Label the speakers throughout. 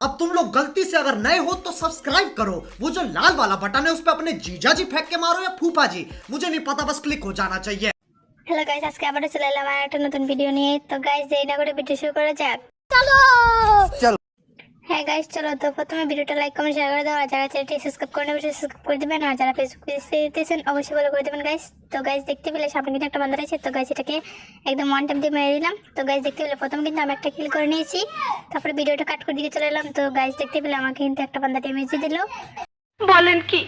Speaker 1: अब तुम लोग गलती से अगर नए हो तो सब्सक्राइब करो वो जो लाल वाला बटन है उस पर अपने जीजा जी फेंक के मारो या फूफा जी मुझे नहीं पता बस क्लिक हो जाना चाहिए
Speaker 2: হ্যালো গাইস আজকে আবারও চলে এলাম আর একটা নতুন ভিডিও নিয়ে তো গাইস দেরি না করে ভিডিও শুরু করা যাক
Speaker 1: चलो
Speaker 2: হ্যাঁ গাইস চলো তো প্রথমে ভিডিওটা লাইক কমেন্ট শেয়ার করে দাও। আর যারা চ্যানেলটি সাবস্ক্রাইব করে নেবে সাবস্ক্রাইব করে দেবেন। আর যারা ফেসবুক পেজে দিতেছেন অবশ্যই ফলো করে দেবেন গাইস তো গাইস দেখতে পেলে সামনে কিন্তু একটা বান্দর আছে। তো গাইস এটাকে একদম ওয়ান টাইম দিয়ে মেরে দিলাম। তো গাইস দেখতে পেলে প্রথমে কিন্তু আমি একটা কিল করে নিয়েছি। তারপরে ভিডিওটা কাট করে দিকে চলে এলাম। তো গাইস দেখতে পেলে আমাকে কিন্তু একটা বান্দা ড্যামেজ দিল।
Speaker 3: বলেন কি?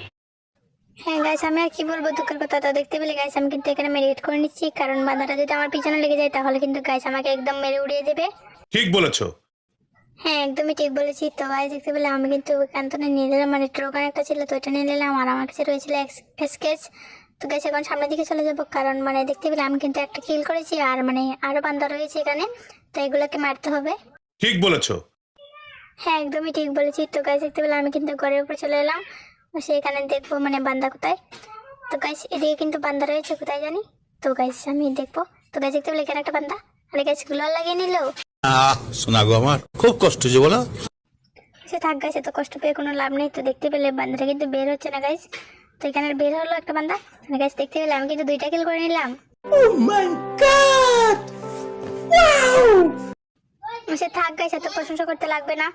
Speaker 2: হ্যাঁ গাইস আমি আর কি বলব দুঃখের কথা। তো দেখতে পেলে গাইস আমি কিন্তু এখানে মেরিট করে নিচ্ছি। কারণ বান্দাটা যদি আমার পিছনে লেগে যায় তাহলে কিন্তু গাইস আমাকে একদম মেরে উড়িয়ে দেবে।
Speaker 4: ঠিক বলেছ।
Speaker 2: হ্যাঁ একদমই ঠিক বলেছি। তো গাইস দেখতে পেলে আমি কিন্তু কান্তনে নিয়ে নিলাম। মানে ট্রোকান একটা ছিল তো এটা নিয়ে নিলাম। আর আমার কাছে রয়েছিল স্কেচ তো গাইস এখন সামনের দিকে চলে যাব। কারণ মানে দেখতে পেলে আমি কিন্তু একটা কিল করেছি আর মানে আরও বান্দা রয়েছে এখানে। তো এগুলোকে মারতে হবে।
Speaker 4: ঠিক বলেছ।
Speaker 2: হ্যাঁ একদমই ঠিক বলেছি। তো গাইস দেখতে পেলে আমি কিন্তু ঘরের উপরে চলে এলাম। সেখানে দেখব মানে বান্দা কোথায়। তো গাইস এদিকে কিন্তু বান্দা রয়েছে কোথায় জানি। তো গাইস আমি দেখব। তো গাইস দেখতে পেলে এখানে একটা বান্দা। আরে গাইসগুলো লাগিয়ে নিল।
Speaker 5: আমার খুব কষ্ট হচ্ছে বলো।
Speaker 2: সে থাক গাইস এত কষ্ট পেয়ে কোনো লাভ নেই। তো দেখতে পেলে বান্দাটা কিন্তু বের হচ্ছে না গাইস তো এখানে বের হলো একটা বান্দা। গাইস দেখতে পেলে আমি কিন্তু দুইটা কিল করে নিলাম। ও মাই গড ওয়াও সে থাক গাইস এত প্রশংসা করতে লাগবে না।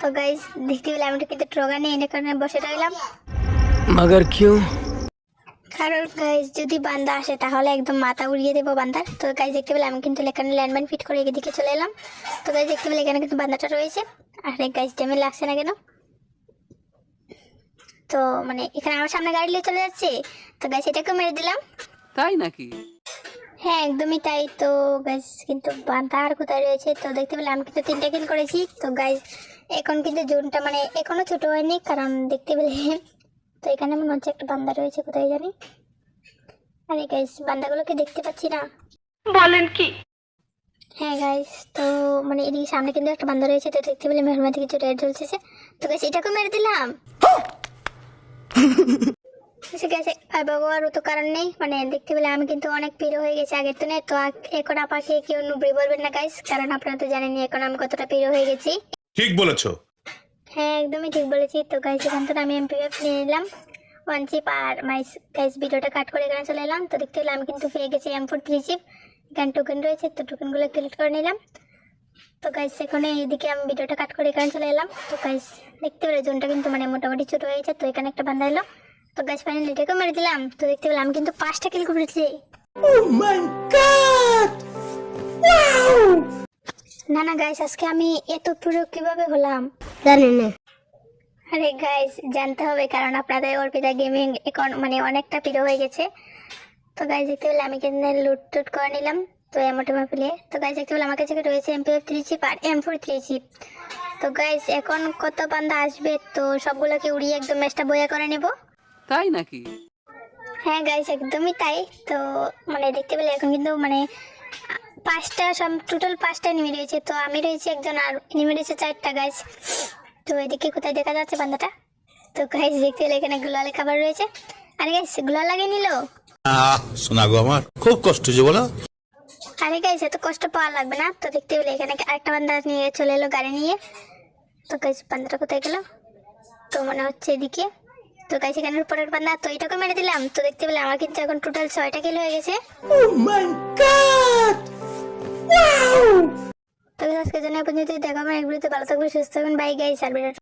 Speaker 2: তো গাইস দেখতে পেলে আমি কিন্তু ট্রগা নিয়ে এনে কারণে বসে রইলাম।
Speaker 6: মগর কিউ?
Speaker 2: কারণ গাইস যদি বান্দা আসে তাহলে একদম মাথা উড়িয়ে দেবো বান্দার। তো গাইস দেখতে পেলে আমি কিন্তু এখানে ল্যান্ডম্যান ফিট করে এদিকে চলে এলাম। তো গাইস দেখতে পেলে এখানে কিন্তু বান্দাটা রয়েছে। আর গাইস ড্যামে লাগছে না কেন? তো মানে এখানে আমার সামনে গাড়ি নিয়ে চলে যাচ্ছে। তো গাইস এটাকেও মেরে দিলাম।
Speaker 6: তাই নাকি?
Speaker 2: হ্যাঁ একদমই তাই। তো গাইস কিন্তু বান্দা আর কোথায় রয়েছে? তো দেখতে পেলে আমি কিন্তু তিনটা কিল করেছি। তো গাইস এখন কিন্তু জোনটা মানে এখনও ছোট হয়নি কারণ দেখতে পেলে তো এখানে মনে হচ্ছে একটা বান্দা রয়েছে কোথায় জানি? আরে গাইস বান্দাগুলোকে দেখতে পাচ্ছি না।
Speaker 3: বলেন কি?
Speaker 2: হ্যাঁ গাইস তো মানে এদিকে সামনে কিন্তু একটা বান্দা রয়েছে তো দেখতে পেলে মেয়ের মধ্যে কিছু রেড জ্বলছে তো গাইস এটাকে মেরে দিলাম। ঠিক আছে আর তো কারণ নেই। মানে দেখতে পেলে আমি কিন্তু অনেক প্রিয় হয়ে গেছি আগের তো এখন আপাকে কেউ নুবড়ি বলবেন না গাইস কারণ আপনারা তো জানেনই এখন আমি কতটা প্রিয় হয়ে গেছি।
Speaker 4: ঠিক বলেছ।
Speaker 2: হ্যাঁ একদমই ঠিক বলেছি তো গাইস এখান থেকে আমি এমপিএফ নিয়ে নিলাম। ওয়ান চিপ আর মাই গাইস ভিডিওটা কাট করে এখানে চলে এলাম। তো দেখতে পেলে আমি কিন্তু পেয়ে গেছি এম ফোর থ্রি চিপ এখানে টোকেন রয়েছে, তো টোকেনগুলো কালেক্ট করে নিলাম। তো গাইস এখানে এইদিকে আমি ভিডিওটা কাট করে এখানে চলে এলাম। তো গাইস দেখতে পেলে জোনটা কিন্তু মানে মোটামুটি ছোট হয়েছে তো এখানে একটা বান্ধা এলো। তো গাইস ফাইনালি এটাকেও মেরে দিলাম। তো দেখতে পেলাম আমি কিন্তু পাঁচটা কিল করেছি। না না গাইস আজকে আমি এত পুরো কীভাবে হলাম? জানি না। আরে গাইস জানতে হবে কারণ আপনাদের অর্পিতা গেমিং এখন মানে অনেকটা প্রিয় হয়ে গেছে। তো গাইস দেখতে পেলে আমি কিন্তু লুট টুট করে নিলাম তো এমোটেমা পেলে। তো গাইস দেখতে পেলে আমার কাছে রয়েছে এমপিএফ থ্রি চিপ আর এম ফোর থ্রি চিপ তো গাইস এখন কত বান্দা আসবে? তো সবগুলোকে উড়িয়ে একদম ম্যাচটা বয়া করে নেব।
Speaker 6: তাই নাকি?
Speaker 2: হ্যাঁ গাইস একদমই তাই। তো মানে দেখতে পেলে এখন কিন্তু মানে পাঁচটা সব টোটাল পাঁচটা এনিমি রয়েছে। তো আমি রয়েছি একজন আর এনিমি রয়েছে চারটা গাছ তো এদিকে কোথায় দেখা যাচ্ছে বান্দাটা? তো গাইস দেখতে গেলে এখানে গুলালে খাবার রয়েছে। আরে গাইসগুলা লাগিয়ে নিল।
Speaker 5: শোনা গো আমার খুব কষ্ট যে বলো।
Speaker 2: আরে গাইস এত কষ্ট পাওয়া লাগবে না। তো দেখতে পেলে এখানে আরেকটা বান্দা নিয়ে চলে এলো গাড়ি নিয়ে। তো গাইস বান্দাটা কোথায় গেল? তো মনে হচ্ছে এদিকে। তো গাইস এখানের উপরের বান্দা তো এটাকে মেরে দিলাম। তো দেখতে পেলে আমার কিন্তু এখন টোটাল ছয়টা কিল হয়ে গেছে। পর্যন্ত দেখা হবে এক ভিডিওতে। ভালো থাকবেন সুস্থ থাকবেন। বাই গাইস আর